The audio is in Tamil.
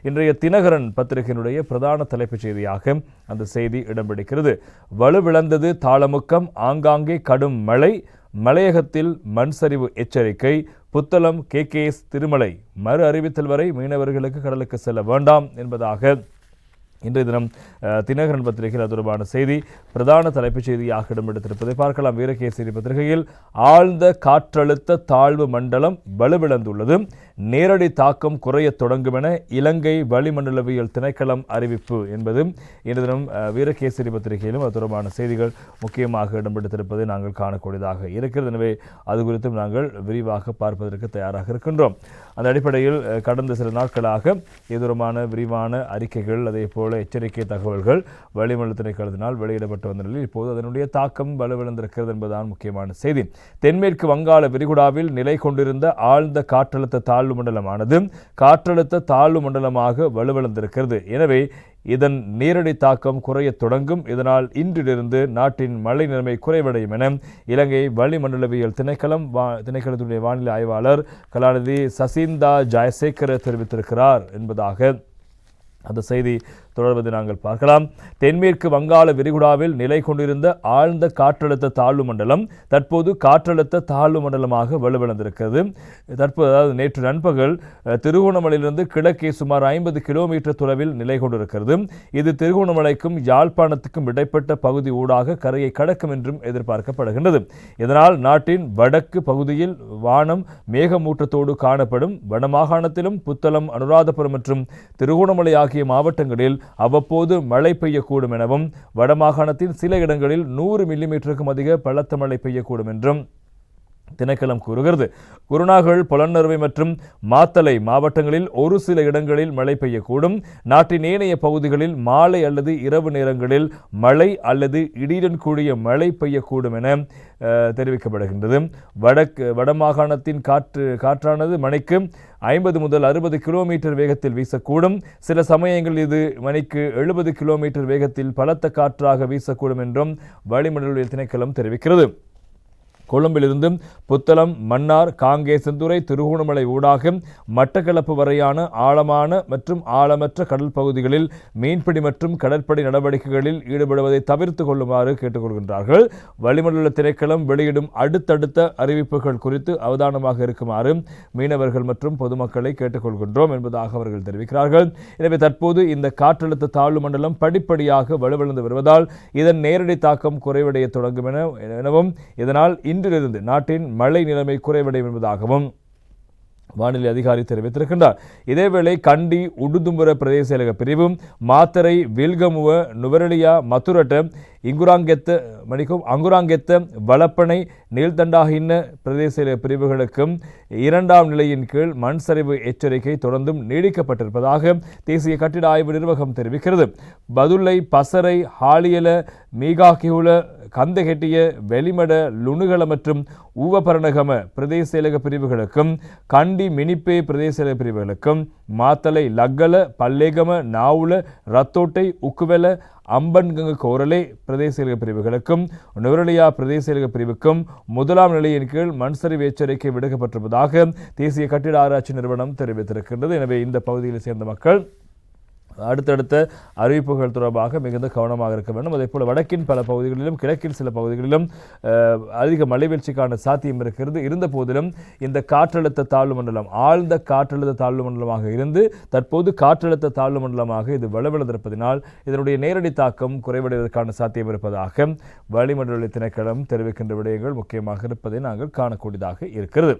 இன்றைய தினகரன் பத்திரிகையினுடைய பிரதான தலைப்புச் செய்தியாக அந்த செய்தி இடம்பிடிக்கிறது வலுவிழந்தது தாளமுக்கம் ஆங்காங்கே கடும் மழை மலையகத்தில் மண் சரிவு எச்சரிக்கை Puttalam K. K. S. Thirumalai மறு அறிவித்தல் வரை மீனவர்களுக்கு கடலுக்கு செல்ல வேண்டாம் என்பதாக இன்றைய தினம் தினகரன் பத்திரிகையில் அது தொடர்பான செய்தி பிரதான தலைப்புச் செய்தியாக இடம்பெடுத்திருப்பதை பார்க்கலாம். வீரகேசரி பத்திரிகையில் ஆழ்ந்த காற்றழுத்த தாழ்வு மண்டலம் வலுவிழந்துள்ளது. நேரடி தாக்கம் குறையத் தொடங்கும் என இலங்கை வளிமண்டலவியல் திணைக்களம் அறிவிப்பு என்பது இன்று தினம் வீரகேசரி பத்திரிகையிலும் அது தொடர்பான செய்திகள் முக்கியமாக இடம்பெற்றிருப்பதை நாங்கள் காணக்கூடியதாக இருக்கிறது. எனவே அது குறித்தும் நாங்கள் விரிவாக பார்ப்பதற்கு தயாராக இருக்கின்றோம். அந்த அடிப்படையில் கடந்த சில நாட்களாக இது விரிவான அறிக்கைகள் அதே போல எச்சரிக்கை தகவல்கள் வளிமண்டல திணைக்களத்தினால் வெளியிடப்பட்டு வந்த நிலையில் இப்போது அதனுடைய தாக்கம் வலுவிழந்திருக்கிறது என்பதுதான் முக்கியமான செய்தி. தென்மேற்கு வங்காள விரிகுடாவில் நிலை கொண்டிருந்த ஆழ்ந்த காற்றழுத்த தாழ்வு மண்டலமானது காற்றழுத்த தாழ்வு மண்டலமாக வலுவிழந்திருக்கிறது. எனவே இதன் நேரடி தாக்கம் குறையத் தொடங்கும். இதனால் இன்றிலிருந்து நாட்டின் மழை நிலைமை குறைவடையும் என இலங்கை வளிமண்டலவியல் திணைக்களம் வா திணைக்களத்துடைய வானிலை ஆய்வாளர் கலாநிதி சசீந்தா ஜெயசேகர தெரிவித்திருக்கிறார் என்பதாக அந்த செய்தி தொடர்வதை நாங்கள் பார்க்கலாம். தென்மேற்கு வங்காள விரிகுடாவில் நிலை கொண்டிருந்த ஆழ்ந்த காற்றழுத்த தாழ்வு மண்டலம் தற்போது காற்றழுத்த தாழ்வு மண்டலமாக வலுவிழந்திருக்கிறது. தற்போது அதாவது நேற்று நண்பகல் திருகோணமலையிலிருந்து கிழக்கே சுமார் ஐம்பது கிலோமீட்டர் தொலைவில் நிலை கொண்டிருக்கிறது. இது திருகோணமலைக்கும் யாழ்ப்பாணத்துக்கும் இடைப்பட்ட பகுதி ஊடாக கரையை கடக்கும் என்றும் எதிர்பார்க்கப்படுகின்றது. இதனால் நாட்டின் வடக்கு பகுதியில் வானம் மேகமூட்டத்தோடு காணப்படும். வடமாகாணத்திலும் புத்தளம் அனுராதபுரம் மற்றும் திருகோணமலை ஆகிய மாவட்டங்களில் அவ்வப்போது மழை பெய்யக்கூடும் எனவும் வடமாகாணத்தின் சில இடங்களில் நூறு மில்லிமீட்டருக்கும் அதிக பலத்த மழை பெய்யக்கூடும் என்றும் திணைக்களம் கூறுகிறது. குருநாகல் பொலன்னறுவை மற்றும் மாத்தலை மாவட்டங்களில் ஒரு சில இடங்களில் மழை பெய்யக்கூடும். நாட்டின் ஏனைய பகுதிகளில் மாலை அல்லது இரவு நேரங்களில் மழை அல்லது இடியுடன் கூடிய மழை பெய்யக்கூடும் என தெரிவிக்கப்படுகின்றது. வடக்கு வடமாகாணத்தின் காற்று காற்றானது மணிக்கு ஐம்பது முதல் அறுபது கிலோமீட்டர் வேகத்தில் வீசக்கூடும். சில சமயங்களில் இது மணிக்கு எழுபது கிலோமீட்டர் வேகத்தில் பலத்த காற்றாக வீசக்கூடும் என்றும் வளிமண்டல திணைக்களம் தெரிவிக்கிறது. கொழும்பிலிருந்து புத்தளம் மன்னார் காங்கேசந்துறை திருகோணமலை ஊடாக மட்டக்களப்பு வரையான ஆழமான மற்றும் ஆழமற்ற கடல் பகுதிகளில் மீன்பிடி மற்றும் கடற்படை நடவடிக்கைகளில் ஈடுபடுவதை தவிர்த்து கொள்ளுமாறு கேட்டுக்கொள்கின்றார்கள். வளிமண்டல திரைக்களம் வெளியிடும் அடுத்தடுத்த அறிவிப்புகள் குறித்து அவதானமாக இருக்குமாறு மீனவர்கள் மற்றும் பொதுமக்களை கேட்டுக்கொள்கின்றோம் என்பதாக அவர்கள் தெரிவிக்கிறார்கள். எனவே தற்போது இந்த காற்றழுத்த தாழ்வு மண்டலம் படிப்படியாக வலுவிழந்து வருவதால் இதன் நேரடி தாக்கம் குறைவடைய தொடங்கும் எனவும் இதனால் இன்றிலிருந்து நாட்டின் மழை நிலைமை குறைவடையும் என்பதாகவும் வானிலை அதிகாரி தெரிவித்திருக்கின்றார். இதேவேளை கண்டி உடுதும்புர பிரதேச செயலக பிரிவும் மாத்தரை வில்கமுவ நுவரெலியா மத்துரட்ட இங்குராங்கெத்த மணிக்கும் அங்குராங்கெத்த வளப்பனை நீள்தண்டாகின்ன பிரதேச பிரிவுகளுக்கும் இரண்டாம் நிலையின் கீழ் மண் சரிவு எச்சரிக்கை தொடர்ந்தும் நீடிக்கப்பட்டிருப்பதாக தேசிய கட்டிட ஆய்வு நிர்வாகம் தெரிவிக்கிறது. பதுளை பசரை ஹாலியல மீகாகியுல கந்தகெட்டிய வெளிமட லுணுகள மற்றும் ஊவபரணகம பிரதேச செயலக பிரிவுகளுக்கும் கண்டி மினிப்பே பிரதேச செயலக பிரிவுகளுக்கும் மாத்தலை லக்கல பல்லேகம நாவுல ரத்தோட்டை உக்குவெல அம்பன்கங்கு கோரலை பிரதேச செயலக பிரிவுகளுக்கும் நுவரலியா பிரதேச செயலக பிரிவுக்கும் முதலாம் நிலையின் கீழ் மண்சரிவு எச்சரிக்கை விடுக்கப்பட்டிருப்பதாக தேசிய கட்டிட ஆராய்ச்சி நிறுவனம் தெரிவித்திருக்கின்றது. எனவே இந்த பகுதியில் சேர்ந்த மக்கள் அடுத்தடுத்த அறிவிப்புகள் தொடர்பாக மிகுந்த கவனமாக இருக்க வேண்டும். அதே போல் வடக்கின் பல பகுதிகளிலும் கிழக்கின் சில பகுதிகளிலும் அதிக மழை வீழ்ச்சிக்கான சாத்தியம் இருக்கிறது. இருந்த போதிலும் இந்த காற்றழுத்த தாழ்வு மண்டலம் ஆழ்ந்த காற்றழுத்த தாழ்வு மண்டலமாக இருந்து தற்போது காற்றழுத்த தாழ்வு மண்டலமாக இது வலுவிழந்திருப்பதனால் இதனுடைய நேரடி தாக்கம் குறைவடைவதற்கான சாத்தியம் இருப்பதாக வளிமண்டல திணைக்களம் தெரிவிக்கின்ற விடயங்கள் முக்கியமாக இருப்பதை நாங்கள் காணக்கூடியதாக இருக்கிறது.